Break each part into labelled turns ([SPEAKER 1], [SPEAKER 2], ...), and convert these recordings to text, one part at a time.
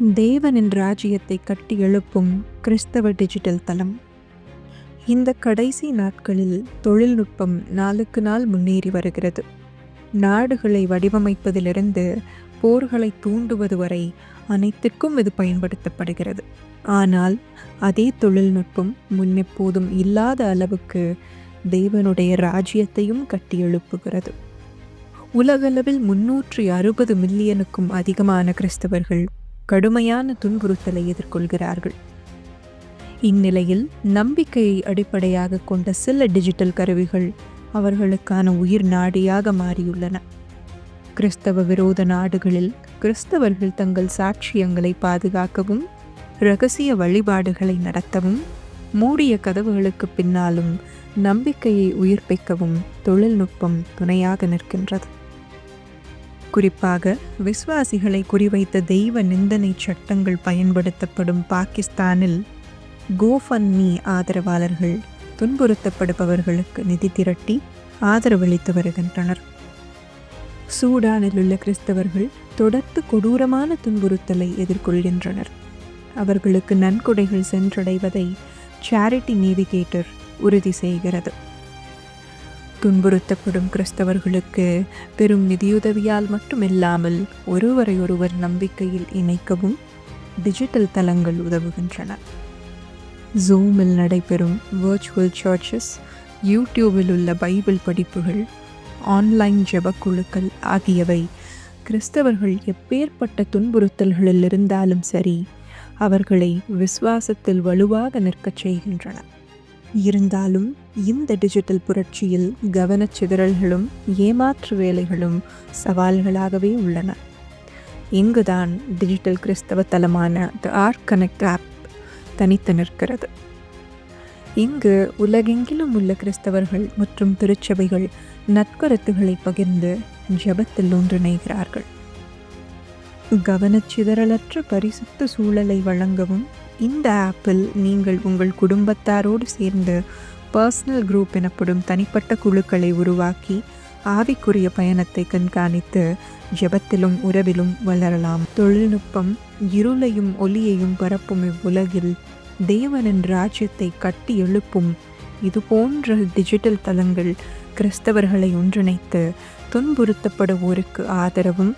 [SPEAKER 1] தேவனின் ராஜ்யத்தை கட்டி எழுப்பும் கிறிஸ்தவ டிஜிட்டல் தளம். இந்த கடைசி நாட்களில் தொழில்நுட்பம் நாளுக்கு நாள் முன்னேறி வருகிறது. நாடுகளை வடிவமைப்பதிலிருந்து போர்களை தூண்டுவது வரை அனைத்துக்கும் இது பயன்படுத்தப்படுகிறது. ஆனால் அதே தொழில்நுட்பம் முன்னெப்போதும் இல்லாத அளவுக்கு தேவனுடைய ராஜ்யத்தையும் கட்டி எழுப்புகிறது. உலகளவில் முன்னூற்றி அறுபது மில்லியனுக்கும் அதிகமான கிறிஸ்தவர்கள் கடுமையான துன்புறுத்தலை எதிர்கொள்கிறார்கள். இந்நிலையில் நம்பிக்கையை அடிப்படையாக கொண்ட சில டிஜிட்டல் கருவிகள் அவர்களுக்கான உயிர் நாடியாக மாறியுள்ளன. கிறிஸ்தவ விரோத நாடுகளில் கிறிஸ்தவர்கள் தங்கள் சாட்சியங்களை பாதுகாக்கவும் இரகசிய வழிபாடுகளை நடத்தவும் மூடிய கதவுகளுக்கு பின்னாலும் நம்பிக்கையை உயிர்ப்பிக்கவும் தொழில்நுட்பம் துணையாக நிற்கின்றது. குறிப்பாக விசுவாசிகளை குறிவைத்த தெய்வ நிந்தனை சட்டங்கள் பயன்படுத்தப்படும் பாகிஸ்தானில் கோஃபன்மி ஆதரவாளர்கள் துன்புறுத்தப்படுபவர்களுக்கு நிதி திரட்டி ஆதரவளித்து வருகின்றனர். சூடானில் உள்ள கிறிஸ்தவர்கள் தொடர்ந்து கொடூரமான துன்புறுத்தலை எதிர்கொள்கின்றனர். அவர்களுக்கு நன்கொடைகள் சென்றடைவதை சேரிட்டி நேவிகேட்டர் உறுதி செய்கிறது. துன்புறுத்தப்படும் கிறிஸ்தவர்களுக்கு பெரும் நிதியுதவியால் மட்டுமில்லாமல் ஒருவரை ஒருவர் நம்பிக்கையில் இணைக்கவும் டிஜிட்டல் தளங்கள் உதவுகின்றன. ஜூமில் நடைபெறும் வர்ச்சுவல் சர்ச்சஸ் யூடியூபில் உள்ள பைபிள் படிப்புகள் ஆன்லைன் ஜெபக்குழுக்கள் ஆகியவை கிறிஸ்தவர்கள் எப்பேற்பட்ட துன்புறுத்தல்களில் இருந்தாலும் சரி அவர்களை விசுவாசத்தில் வலுவாக நிற்கச் செய்கின்றன. இருந்தாலும் இந்த டிஜிட்டல் புரட்சியில் கவனச்சிதறல்களும் ஏமாற்று வேலைகளும் சவால்களாகவே உள்ளன. இங்குதான் டிஜிட்டல் கிறிஸ்தவ தலமான த ஆர்ட் கனெக்ட் ஆப் தனித்து நிற்கிறது. இங்கு உலகெங்கிலும் உள்ள கிறிஸ்தவர்கள் மற்றும் திருச்சபைகள் நற்கருத்துக்களை பகிர்ந்து ஜெபத்தில் ஒன்றிணைகிறார்கள். கவனச்சிதறலற்ற பரிசுத்த சூழலை வழங்கவும் இந்த ஆப்பில் நீங்கள் உங்கள் குடும்பத்தாரோடு சேர்ந்து பர்சனல் குரூப் எனப்படும் தனிப்பட்ட குழுக்களை உருவாக்கி ஆவிக்குரிய பயணத்தை கண்காணித்து ஜெபத்திலும் உறவிலும் வளரலாம். தொழில்நுட்பம் இருளையும் ஒளியையும் பரப்பும் இவ்வுலகில் தேவனின் ராஜ்யத்தை கட்டி எழுப்பும் இது போன்ற டிஜிட்டல் தளங்கள் கிறிஸ்தவர்களை ஒன்றிணைத்து துன்புறுத்தப்படுவோருக்கு ஆதரவும்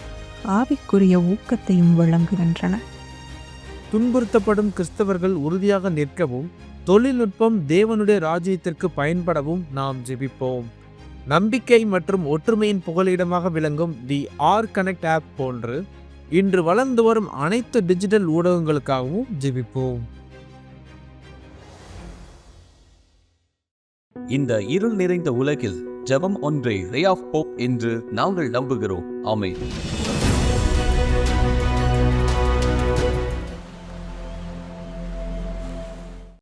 [SPEAKER 1] ஆவிக்குரிய ஊக்கத்தையும் வழங்குகின்றன.
[SPEAKER 2] துன்புறுத்தப்படும் கிறிஸ்தவர்கள் உறுதியாக நிற்கவும் தொழில்நுட்பம் தேவனுடைய ராஜ்யத்திற்கு பயன்படவும் நாம் ஜெபிப்போம். நம்பிக்கை மற்றும் ஒற்றுமையின் புகலிடமாக விளங்கும் தி ஆர் கனெக்ட் ஆப் போன்று இன்று வளர்ந்து வரும் அனைத்து டிஜிட்டல் ஊடகங்களுக்காகவும் ஜெபிப்போம்.
[SPEAKER 3] இந்த இருள் நிறைந்த உலகில் ஜெபம் ஒன்றே ரே ஆஃப் போப் என்று நாங்கள் நம்புகிறோம். ஆமே